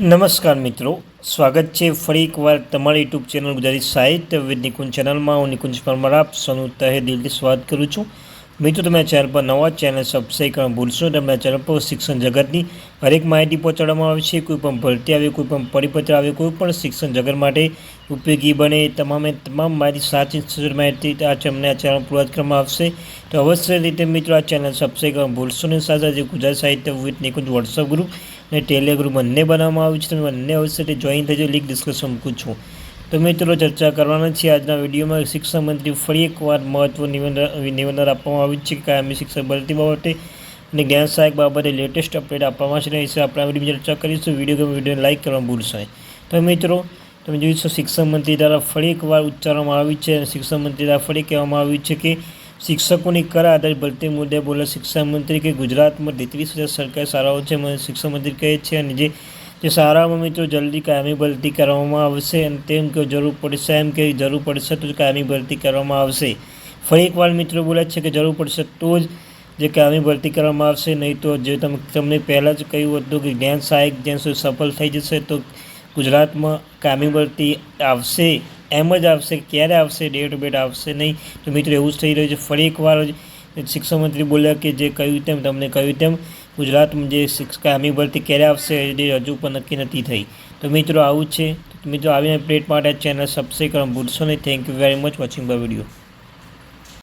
નમસ્કાર મિત્રો, સ્વાગત છે ફરી એકવાર તમારી યુટ્યુબ ચેનલ ગુજરાતી સાહિત્ય વિદ નિકુંજ ચેનલમાં. હું નિકુંજ પરમાર, આપ સૌનું તહે દિલથી સ્વાગત કરું છું. મિત્રો, તમે ચેનલ પર નવા, ચેનલ સબસ્ક્રાઈબ કરવા ભૂલશો તમે ચેનલ પર શિક્ષણ જગતની હરેક માહિતી પહોંચાડવામાં આવે છે. કોઈ પણ ભરતી આવે, કોઈ પણ પરિપત્ર આવે, કોઈ પણ શિક્ષણ જગત માટે ઉપયોગી બને, તમામે તમામ માહિતી સાચી માહિતી આ તમને આ ચેનલ પૂરા કરવામાં આવશે. તો અવશ્ય રીતે મિત્રો, આ ચેનલ સબસ્ક્રાઈબ કરવા ભૂલશો નહીં. સાથે ગુજરાત સાહિત્ય વિથ નિકુંજ વોટ્સઅપ ગ્રુપ અને ટેલિગ્રુપ બંને બનાવવામાં આવ્યું છે. તમે બંને અવશ્ય જોઈન થજો લીક ડિસ્કશન મૂકું છું. તો મિત્રો, ચર્ચા કરવાના છે આજના વિડીયોમાં શિક્ષણ મંત્રી ફરી એકવાર મહત્વ નિવેદન નિવેદન આપવામાં આવ્યું છે કે કાયમી શિક્ષણ ભરતી બાબતે અને જ્ઞાન સહાયક બાબતે લેટેસ્ટ અપડેટ આપવામાં છે વિશે આપણે વિડીયોમાં ચર્ચા કરીશું. વીડિયો ગમે વીડિયો લાઇક કરવા ભૂલશો તો મિત્રો, તમે જોઈશો શિક્ષણ મંત્રી દ્વારા ફરી એકવાર ઉચ્ચારવામાં આવ્યું છે અને શિક્ષણ મંત્રી દ્વારા ફરી કહેવામાં આવ્યું છે કે શિક્ષકોની કર આધારિત ભરતી મુદ્દે બોલે શિક્ષણ મંત્રી કે ગુજરાતમાં તેત્રીસ હજાર સરકારી શાળાઓ છે શિક્ષણ મંત્રી કહે છે અને જે જે શાળામાં મિત્રો જલ્દી કાયમી ભરતી કરવામાં આવશે અને તેમ કે જરૂર પડશે, એમ કે જરૂર પડશે તો કાયમી ભરતી કરવામાં આવશે. ફરી એકવાર મિત્રો બોલે છે કે જરૂર પડશે તો જ જે કાયમી ભરતી કરવામાં આવશે, નહીં તો જે તમે, તમને પહેલાં જ કહ્યું હતું કે જ્ઞાન સહાયક જ્યાં સુધી સફળ થઈ જશે તો ગુજરાતમાં કામી ભરતી આવશે, એમ જ આવશે, ક્યારે આવશે ડેટ બેટ આવશે નહીં. તો મિત્રો, એવું જ થઈ રહ્યું છે. ફરી એકવાર શિક્ષણ મંત્રી બોલ્યા કે જે કહ્યું તેમ, તમને કહ્યું તેમ, ગુજરાતમાં જે કામી ભરતી ક્યારે આવશે એ હજુ પણ નક્કી નથી થઈ. તો મિત્રો, આવું છે. મિત્રો, આવીને પ્લેટ માટે ચેનલ સબસ્ક્રાઈબ કરવા ભૂલશો નહીં. Thank you very much watching bye video